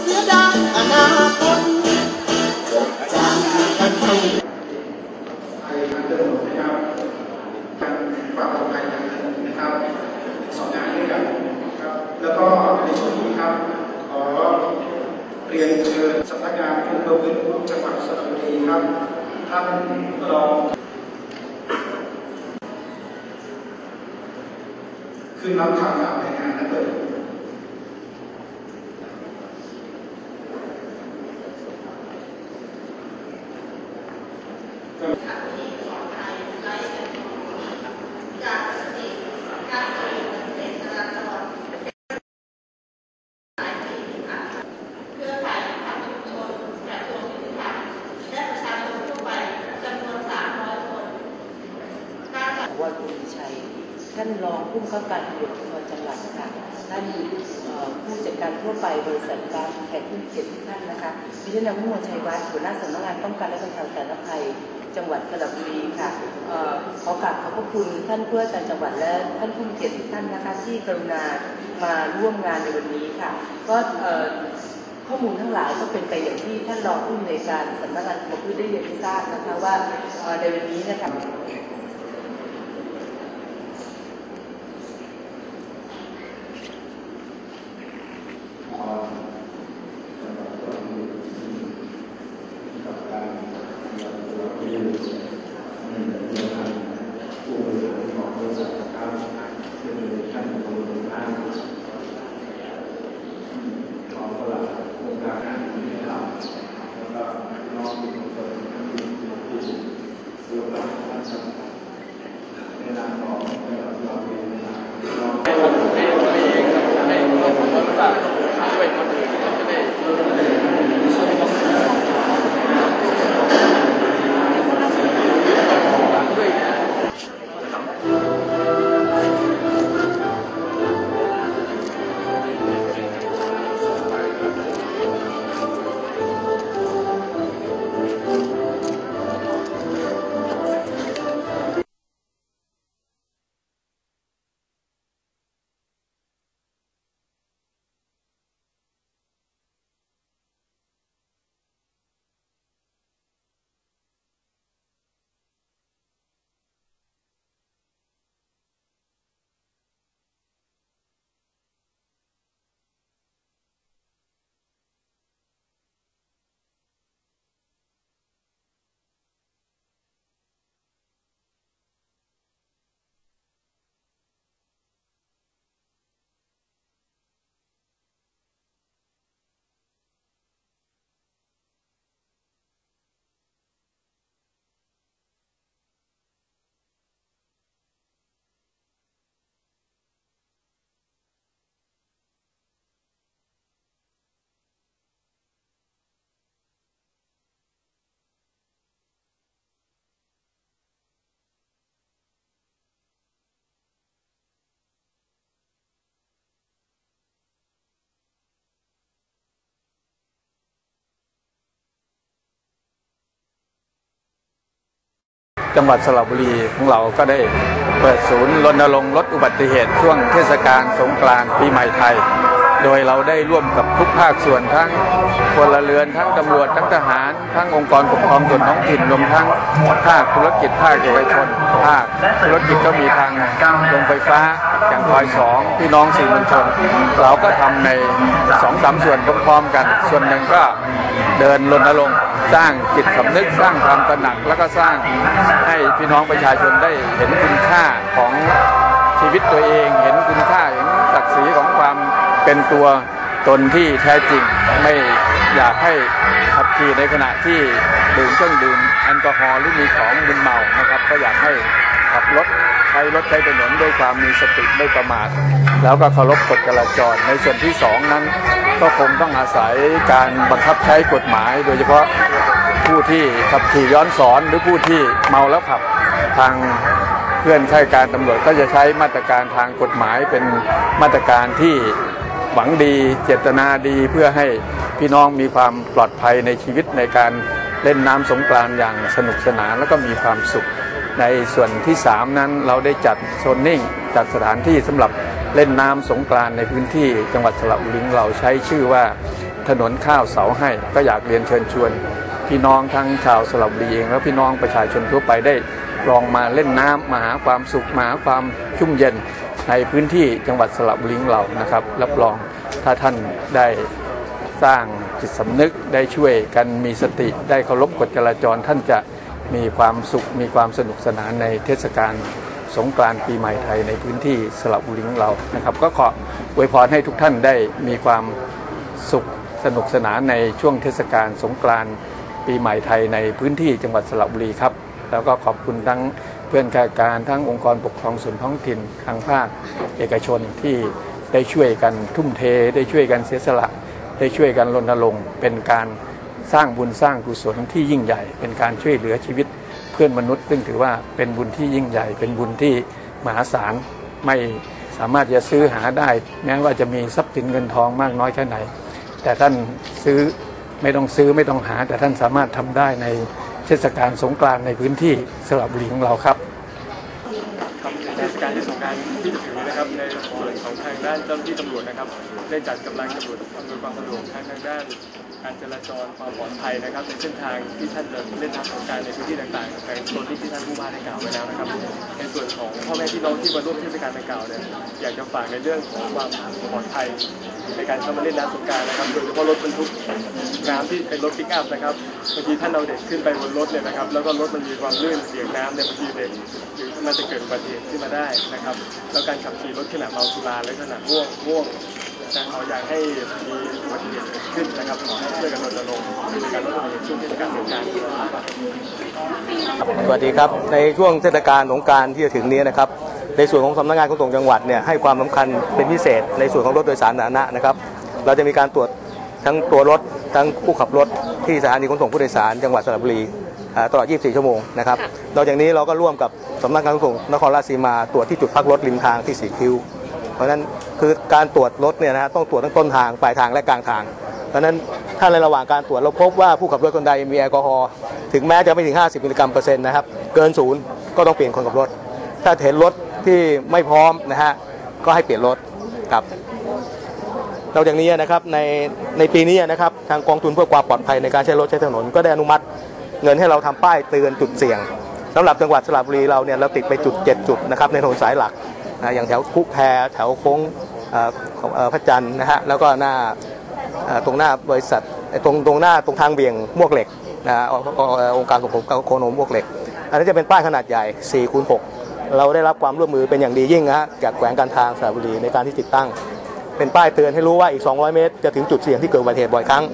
เสือดาวอนาคตจากกันไปไทยทางถนนนะครับการความปลอดภัยทางถนนะครับสองงานด้วยกันครับ แล้วก็ในช่วงนี้ครับขอเรียนเชิญสำนักงานคุมประพฤติจังหวัดสระบุรีครับ ท่านรองขึ้นรับข่าวข่าวรายงานนะครับเครือข่ายทางชุมชนกระทร วงยุติธรรมและประชาชนทั่วไปจำนวน300คนการจัดวันภูมิชัยท่านรองผู้บังคับการตำรวจภูธรจังหวัดค่ะท่านผู้จัดการทั่วไปบริษัทการแขกผู้มีเกียรติทุกท่านนะคะดิฉันนางวิมลชัยวัฒน์หัวหน้าสำนักงานป้องกันและบรรเทาสาธารณภัย จังหวัดสระบุรีค่ะขอกราบขอบพระคุณท่านผู้ว่าการจังหวัดและท่านผู้เกียรติท่านนะคะที่กรุณามาร่วมงานในวันนี้ค่ะ ก็ข้อมูลทั้งหลายก็เป็นไปอย่างที่ท่านรองผู้อำนวยการสำนักงานคุมพืชได้เรียนทราบนะคะว่าในวันนี้นะคะ จังหวัดสระบุรีของเราก็ได้เปิดศูนย์รณรงค์ลดอุบัติเหตุช่วงเทศกาลสงกรานต์ปีใหม่ไทย โดยเราได้ร่วมกับทุกภาคส่วนทั้งพลเรือนทั้งตำรวจทั้งทหาร ทั้งองค์กรปกครองส่วนท้องถิ่นรวมทั้งภาคธุรกิจภาคเอกชน ภาคธุรกิจก็มีทางโรงไฟฟ้าอย่างรอยสองพี่น้องสื่อมวลชน เราก็ทำในสองสามส่วนพร้อมๆกัน ส่วนหนึ่งก็เดินรณรงค์สร้างจิตสำนึกสร้างความตระหนัก แล้วก็สร้างให้พี่น้องประชาชนได้เห็นคุณค่าของชีวิตตัวเองเห็นคุณค่า เป็นตัวตนที่แท้จริงไม่อยากให้ขับขี่ในขณะที่ดื่มเครื่องดื่มแอลกอฮอล์หรือมีของมึนเมานะครับ ก็อยากให้ขับรถใช้รถใช้ถนนด้วยความมีสติไม่ประมาทแล้วก็เคารพกฎจราจรในส่วนที่สองนั้น ก็คงต้องอาศัยการบังคับใช้กฎหมาย โดยเฉพาะผู้ที่ขับขี่ย้อนสอนหรือผู้ที่เมาแล้วขับทางเพื่อนข้าราชการตำรวจก็จะใช้มาตรการทางกฎหมายเป็นมาตรการที่ หวังดี เจตนาดีเพื่อให้พี่น้องมีความปลอดภัยในชีวิตในการเล่นน้ำสงกรานต์อย่างสนุกสนานแล้วก็มีความสุข ในส่วนที่ 3 นั้นเราได้จัดโซนนิ่งจัดสถานที่สำหรับเล่นน้ำสงกรานต์ในพื้นที่จังหวัดสระบุรีเราใช้ชื่อว่าถนนข้าวเสาให้ก็อยากเรียนเชิญชวน พี่น้องทั้งชาวสระบุรีเอง และพี่น้องประชาชนทั่วไปได้ลองมาเล่นน้ำมาหาความสุขมาหาความชุ่มเย็น ในพื้นที่จังหวัดสระบุรีของเรานะครับ รับรองถ้าท่านได้สร้างจิตสำนึกได้ช่วยกันมีสติได้เคารพกฎจราจรท่านจะมีความสุขมีความสนุกสนานในเทศกาลสงกรานต์ปีใหม่ไทยในพื้นที่สระบุรีของเรานะครับ ก็ขออวยพรให้ทุกท่านได้มีความสุขสนุกสนานในช่วงเทศกาลสงกรานต์ปีใหม่ไทยในพื้นที่จังหวัดสระบุรีครับ แล้วก็ขอบคุณทั้ง พื่อนข้าการทั้งองค์กรปกครองส่วนท้องถิ่นทางภาคเอกชนที่ได้ช่วยกันทุ่มเท ได้ช่วยกันเสียสละ ได้ช่วยกันรณรงค์เป็นการสร้างบุญสร้างกุศลที่ยิ่งใหญ่ เป็นการช่วยเหลือชีวิตเพื่อนมนุษย์ ซึ่งถือว่าเป็นบุญที่ยิ่งใหญ่ เป็นบุญที่มหาศาลไม่สามารถจะซื้อหาได้แม้ว่าจะมีทรัพย์สินเงินทองมากน้อยแค่ไหน แต่ท่านซื้อไม่ต้องซื้อไม่ต้องหา แต่ท่านสามารถทำได้ใน เทศกาลสงกรานต์ในพื้นที่สระบุรีของเราครับเทศกาลที่สงกรารที่จะถึงนี้นะครับในส่วนของทางด้านเจ้าหน้าที่ตำรวจนะครับ ได้จัดกำลังตำรวจอำนวยความสะดวกทางด้าน การจราจรความปลอดภัยนะครับในเส้นทางที่ท่านจะเล่นน้ำสงการในพื้นที่ต่างๆในโซนที่ที่ท่านผู้ว่าได้กล่าวไว้แล้วนะครับ ในส่วนของพ่อแม่พี่น้องที่มาร่วมเทศกาลดังกล่าวเนี่ยอยากจะฝากในเรื่องของความปลอดภัย ในการเข้ามาเล่นน้ำสงการนะครับโดยเฉพาะรถบรรทุกน้ำที่เป็นรถปิกอัพนะครับบางทีท่านเอาเด็กขึ้นไปบนรถเนี่ยนะครับ แล้วก็รถมันมีความลื่นเสียงน้ำเนี่ยบางทีเด็กหรือมันจะเกิดอุบัติเหตุขึ้นมาได้นะครับแล้วการขับขี่รถขณะเมาสุราและขณะง่วงง่วง จะขออยากให้มีอุบัติเหตุเกิดขึ้นนะครับขอให้ช่วยกันรณรงค์ในการลดอุบัติเหตุช่วงเทศกาลสงกรานต์สวัสดีครับในช่วงเทศกาลสงกรารที่จะถึงนี้นะครับในส่วนของสำนักงานขนส่งจังหวัดเนี่ยให้ความสำคัญเป็นพิเศษ ในส่วนของรถโดยสารสาธารณะนะครับเราจะมีการตรวจทั้งตัวรถทั้งผู้ขับรถที่สถานีขนส่งผู้โดยสารจังหวัดสระบุรีตลอด 24 ชั่วโมงนะครับนอกจากนี้เราก็ร่วมกับสำนักงานขนส่งนครราชสีมาตรวจที่จุดพักรถริมทางที่สีคิ้ว เพราะฉะนั้นคือการตรวจรถเนี่ยนะฮะต้องตรวจทั้งต้นทางปลายทางและกลางทาง เพราะฉะนั้นถ้าในระหว่างการตรวจเราพบว่าผู้ขับรถคนใดมีแอลกอฮอล์ถึงแม้จะไม่ถึง 50มิลลิกรัมเปอร์เซ็นต์นะครับเกินศูนย์ก็ต้องเปลี่ยนคนขับรถ ถ้าเห็นรถที่ไม่พร้อมนะฮะก็ให้เปลี่ยนรถครับนอกจากนี้นะครับในในปีนี้นะครับทางกองทุนเพื่อความปลอดภัยในการใช้รถใช้ถนน ก็ได้อนุมัติเงินให้เราทำป้ายเตือนจุดเสี่ยงสำหรับจังหวัดสระบุรีเราเนี่ยเราติดไปจุด 7 จุดนะครับในถนนสายหลัก นะอย่างแถวคุกแพรแถวโค้งของพระจันทร์นะฮะแล้วก็หน้าตรงหน้าบริษัทตรงตรงหน้าตรงทางเบี่ยงมวกเหล็กนะฮะองค์องค์การส่งผมโคโนมมวกเหล็ก อันนี้จะเป็นป้ายขนาดใหญ่4คูณ6เราได้รับความร่วมมือเป็นอย่างดียิ่งนะฮะจากแขวงการทางสระบุรีในการที่ติดตั้ง เป็นป้ายเตือนให้รู้ว่าอีก 200 เมตร จะถึงจุดเสี่ยงที่เกิดอุบัติเหตุบ่อยครั้ง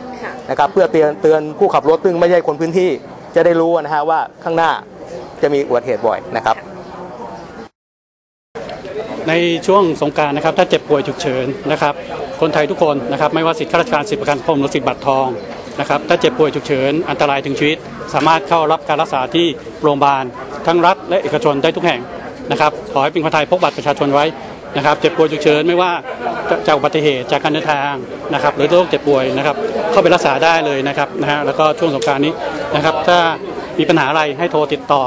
นะครับเพื่อเตือนเตือนผู้ขับรถซึ่งไม่ใช่คนพื้นที่จะได้รู้นะฮะว่าข้างหน้าจะมีอุบัติเหตุบ่อยนะครับ ในช่วงสงการนะครับถ้าเจ็บป่วยฉุกเฉินนะครับ คนไทยทุกคนนะครับไม่ว่าสิทธิข้าราชการสิทธิประกันสังคมหรือสิทธิบัตรทองนะครับถ้าเจ็บป่วยฉุกเฉินอันตรายถึงชีวิต สามารถเข้ารับการรักษาที่โรงพยาบาลทั้งรัฐและเอกชนได้ทุกแห่งนะครับขอให้เป็นคนไทยพกบัตรประชาชนไว้นะครับเจ็บป่วยฉุกเฉินไม่ว่าจากอุบัติเหตุจากการเดินทางนะครับหรือโรคเจ็บป่วยนะครับเข้าไปรักษาได้เลยนะครับนะฮะแล้วก็ช่วงสงการนี้นะครับถ้า มีปัญหาอะไรให้โทรติดต่อ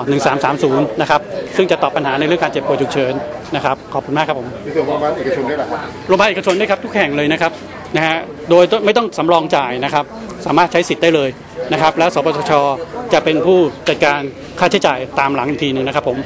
1330 นะครับ ซึ่งจะตอบปัญหาในเรื่องการเจ็บป่วยฉุกเฉินนะครับ ขอบคุณมากครับผมในส่วนของโรงพยาบาลเอกชนด้วยเหรอครับโรงพยาบาลเอกชนด้วยครับทุกแห่งเลยนะครับนะฮะโดยไม่ต้องสำรองจ่ายนะครับ สามารถใช้สิทธิ์ได้เลยนะครับ แล้วสปสชจะเป็นผู้จัดการค่าใช้จ่ายตามหลังอีกทีหนึ่งนะครับผม